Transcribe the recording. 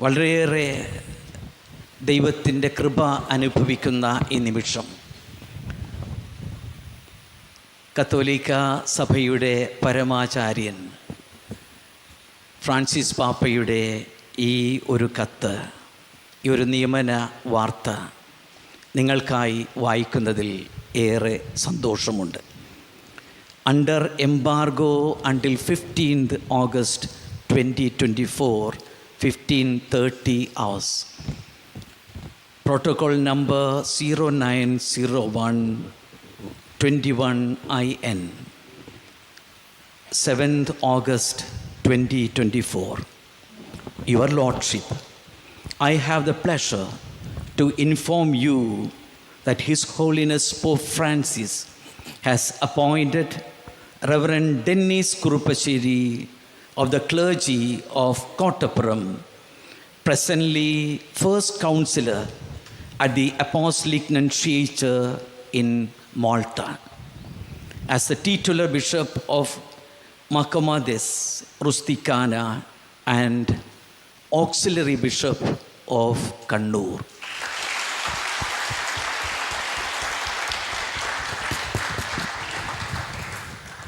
വളരെയേറെ ദൈവത്തിന്റെ കൃപ അനുഭവിക്കുന്ന ഈ നിമിഷം. കത്തോലിക്ക സഭയുടെ പരമാചാര്യൻ ഫ്രാൻസിസ് പാപ്പയുടെ ഈ ഒരു കത്ത് ഈ ഒരു നിയമന വാർത്ത നിങ്ങൾക്കായി വായിക്കുന്നതിൽ ഏറെ സന്തോഷമുണ്ട്. Under embargo until fifteenth August twenty twenty four Fifteen thirty hours. Protocol number 0901 21IN, 7th August 2024. Your Lordship, I have the pleasure to inform you that His Holiness Pope Francis has appointed Reverend Dennis Kurupachiri of the clergy of Kottapuram, presently first counselor at the Apostolic Nunciature in Malta, as the titular bishop of Makamades Rusticana and auxiliary bishop of Kannur.